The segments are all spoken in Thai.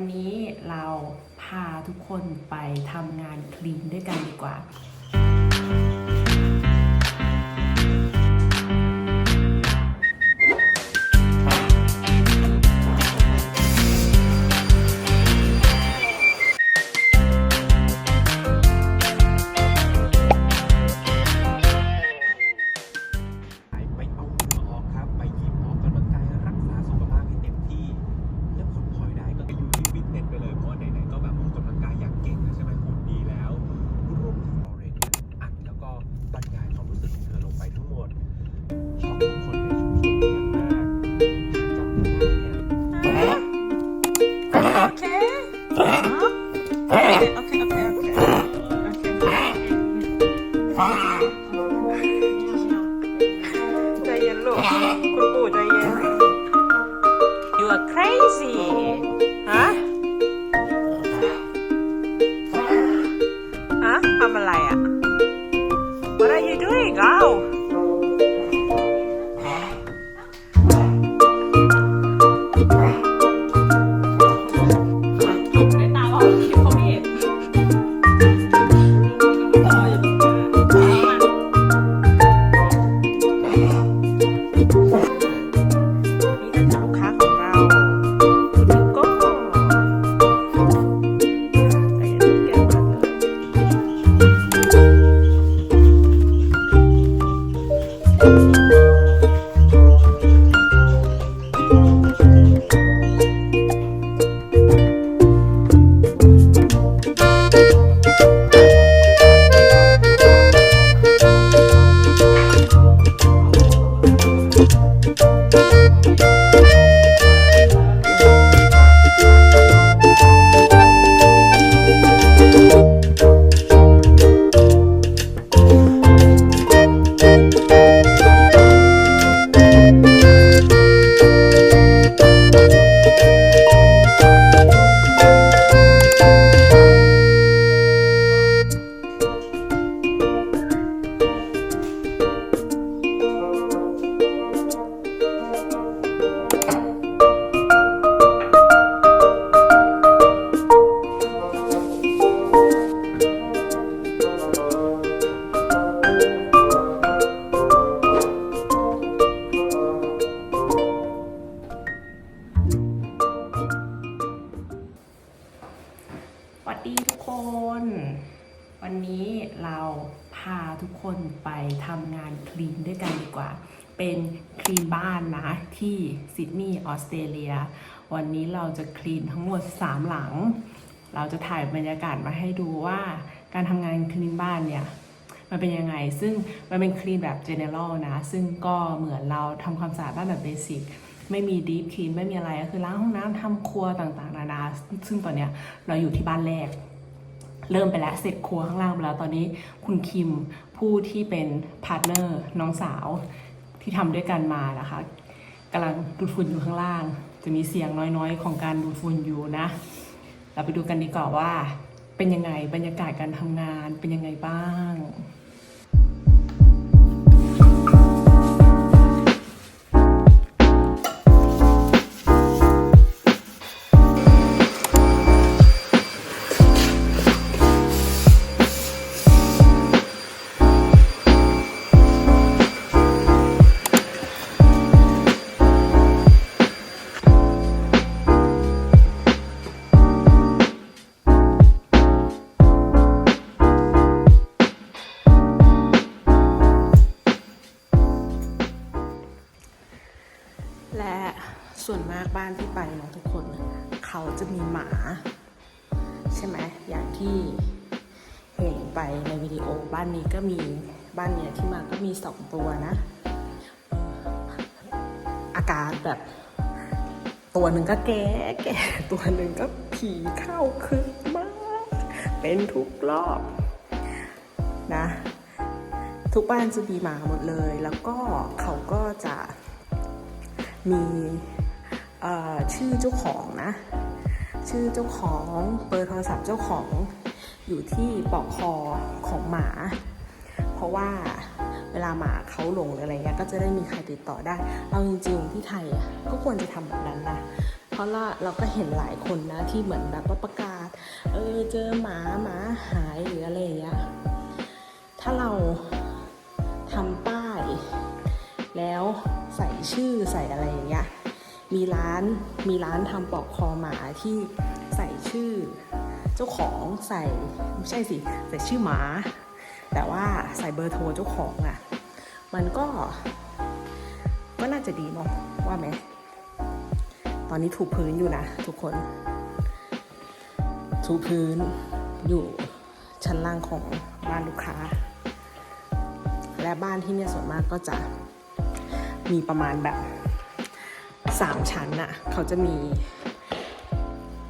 วันนี้เราพาทุกคนไปทำงานคลีนด้วยกันดีกว่า น วันนี้เราพาทุกคนไปทำงานคลีนด้วยกันดีกว่า เป็นคลีนบ้านนะ ที่ซิดนีย์ออสเตรเลีย วันนี้เราจะคลีนทั้งหมด 3 หลัง เราจะถ่ายบรรยากาศมาให้ดูว่าการทำงานคลีนบ้านเนี่ยมันเป็นยังไง ซึ่งมันเป็นคลีนแบบ general นะ ซึ่งก็เหมือนเราทำความสะอาดบ้านแบบเบสิกไม่มี deep clean ไม่มีอะไรก็คือล้างห้องน้ำทำครัวต่างๆ นานา ซึ่งตอนเนี้ยเราอยู่ที่บ้านแรก เริ่มไปแล้วเสร็จครัวข้างล่างไปแล้วตอนนี้คุณคิมผู้ที่เป็นพาร์ทเนอร์น้องสาวที่ทำด้วยกันมานะคะกำลังดูดฝุ่นอยู่ข้างล่าง จะมีเสียงน้อยๆ ของการดูดฝุ่นอยู่นะ เราไปดูกันดีกว่าว่า เป็นยังไงบรรยากาศการทำงานเป็นยังไงบ้างากบ้านที่ไปนะทุกคน เขาจะมีหมา ใช่ไหมอย่างที่เห็นไปในวิดีโอบ้านนี้ก็มีบ้านเนี้ยที่มาก็มีสองตัวนะ อาการแบบ ตัวหนึ่งก็แก่แก่ตัวหนึ่งก็ผีเข้าคึกมาก เป็นทุกรอบนะทุกบ้านจะมีหมาหมดเลย แล้วก็เขาก็จะมี ชื่อเจ้าของนะ ชื่อเจ้าของเบอร์โทรศัพท์เจ้าของอยู่ที่ปลอกคอของหมา เพราะว่าเวลาหมาเขาหลงหรืออะไรเงี้ยก็จะได้มีใครติดต่อได้ เอาจริงๆที่ไทยอะก็ควรจะทำแบบนั้นนะเพราะว่าเราก็เห็นหลายคนนะที่เหมือนแบบว่าประกาศเออเจอหมาหมาหายหรืออะไรอย่างเงี้ยถ้าเราทำป้าย แล้วใส่ชื่อใส่อะไรอย่างเงี้ย มีร้านมีร้านทำปลอกคอหมาที่ใส่ชื่อ เจ้าของใส่ไม่ใช่สิใส่ชื่อหมา แต่ว่าใส่เบอร์โทรเจ้าของอะ่ะ มันก็ ก็น่าจะดีเนาะว่าไหมตอนนี้ถูพื้นอยู่นะทุกคน ถูพื้นอยู่ชั้นล่างของบ้านลูกค้า และบ้านที่เนี่ยส่วนมากก็จะมีประมาณแบบ สามชั้นน่ะเขาจะมี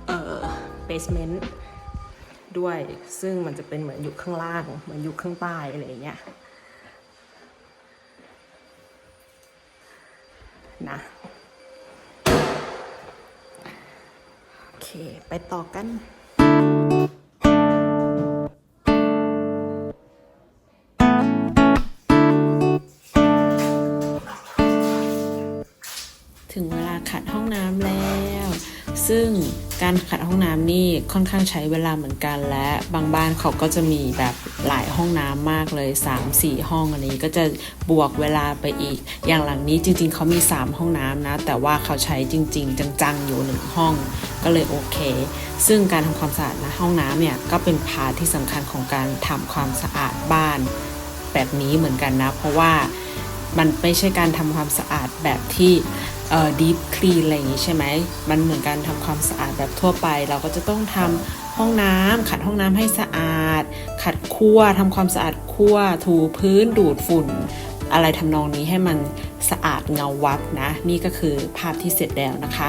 เอ่อเบสเมนต์ด้วยซึ่งมันจะเป็นเหมือนอยู่ข้างล่าง เหมือนอยู่ข้างใต้อะไรอย่างเงี้ยนะโอเค ไปต่อกัน ซึ่งการขัดห้องน้ำนี่ค่อนข้างใช้เวลาเหมือนกัน และบางบ้านเขาก็จะมีแบบหลายห้องน้ำมากเลย 3-4 ห้องอันนี้ก็จะบวกเวลาไปอีก อย่างหลังนี้จริง ๆ เขามี 3 ห้องน้ำนะ แต่ว่าเขาใช้จริง ๆ จังๆ อยู่หนึ่งห้องก็เลยโอเค ซึ่งการทำความสะอาดนะห้องน้ำเนี่ยก็เป็นพาร์ทที่สำคัญของการทำความสะอาดบ้านแบบนี้เหมือนกันนะ เพราะว่ามันไม่ใช่การทำความสะอาดแบบที่ เอ่อ deep clean อะไรอย่างนี้ใช่ไหม มันเหมือนการทำความสะอาดแบบทั่วไป เราก็จะต้องทำห้องน้ำขัดห้องน้ำให้สะอาด ขัดครัวทำความสะอาดครัวถูพื้นดูดฝุ่น อะไรทำนองนี้ให้มันสะอาดเงาวับนะ นี่ก็คือภาพที่เสร็จแล้วนะคะ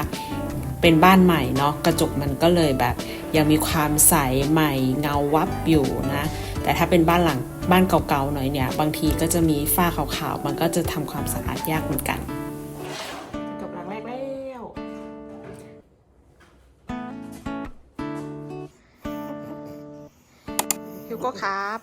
เป็นบ้านใหม่เนาะกระจกมันก็เลยแบบ ยังมีความใสใหม่เงาวับอยู่นะแต่ถ้าเป็นบ้านหลังบ้านเก่าๆหน่อยเนี่ย บางทีก็จะมีฝ้าขาวๆ มันก็จะทำความสะอาดยากเหมือนกัน ฮิวโก้ครับ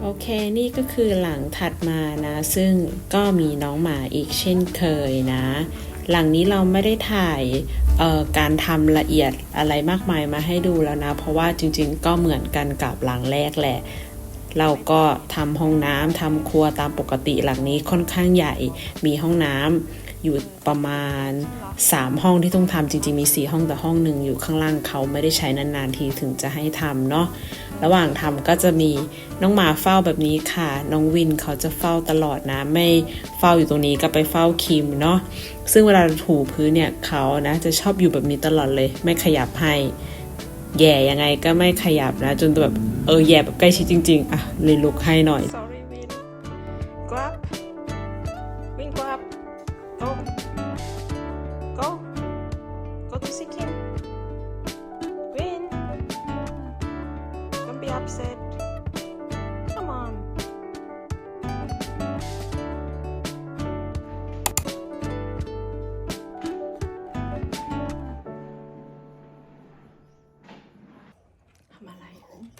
โอเค นี่ก็คือหลังถัดมานะ ซึ่งก็มีน้องหมาอีกเช่นเคยนะ หลังนี้เราไม่ได้ถ่ายการทำละเอียดอะไรมากมายมาให้ดูแล้วนะ เพราะว่าจริงๆ ก็เหมือนกันกับหลังแรกแหละ เราก็ทำห้องน้ำทำครัวตามปกติหลังนี้ค่อนข้างใหญ่ มีห้องน้ำอยู่ประมาณ 3 ห้องที่ต้องทำจริง ๆ มี 4 ห้องแต่ห้องหนึ่งอยู่ข้างล่างเขาไม่ได้ใช้นานๆทีถึงจะให้ทำเนาะระหว่างทำก็จะมีน้องหมาเฝ้าแบบนี้ค่ะ น้องวินเขาจะเฝ้าตลอดนะ ไม่เฝ้าอยู่ตรงนี้ก็ไปเฝ้าคิมเนาะซึ่งเวลาถูพื้นเนี่ยเขานะจะชอบอยู่แบบนี้ตลอดเลย ไม่ขยับให้ แย่ยังไงก็ไม่ขยับนะ จนแบบเออแย่แบบใกล้ชิดจริง ๆ อะเลยลุกให้หน่อย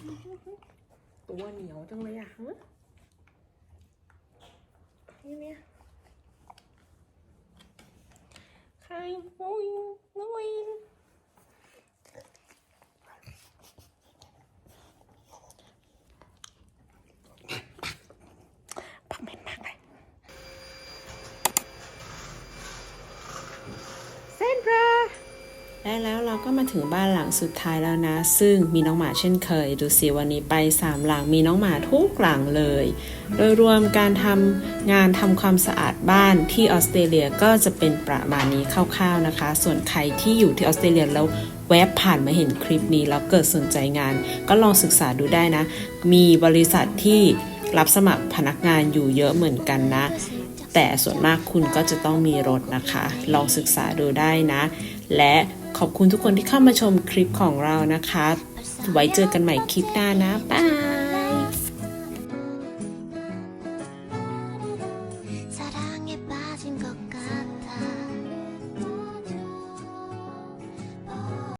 ตัวเหนียวจังเลยอะฮะนี่เนี่ยใครโอ้ยน้ยพักเม็ดมากเลยเส้นปลา และแล้วเราก็มาถึงบ้านหลังสุดท้ายแล้วนะ ซึ่งมีน้องหมาเช่นเคย ดูสิวันนี้ไปสามหลังมีน้องหมาทุกหลังเลย โดยรวมการทำงานทำความสะอาดบ้านที่ออสเตรเลียก็จะเป็นประมาณนี้คร่าวๆนะคะ ส่วนใครที่อยู่ที่ออสเตรเลียแล้วแวบผ่านมาเห็นคลิปนี้แล้วเกิดสนใจงาน ก็ลองศึกษาดูได้นะ มีบริษัทที่รับสมัครพนักงานอยู่เยอะเหมือนกันนะ แต่ส่วนมากคุณก็จะต้องมีรถนะคะ ลองศึกษาดูได้นะ และ ขอบคุณทุกคนที่เข้ามาชมคลิปของเรานะคะ ไว้เจอกันใหม่คลิปหน้านะ บ๊าย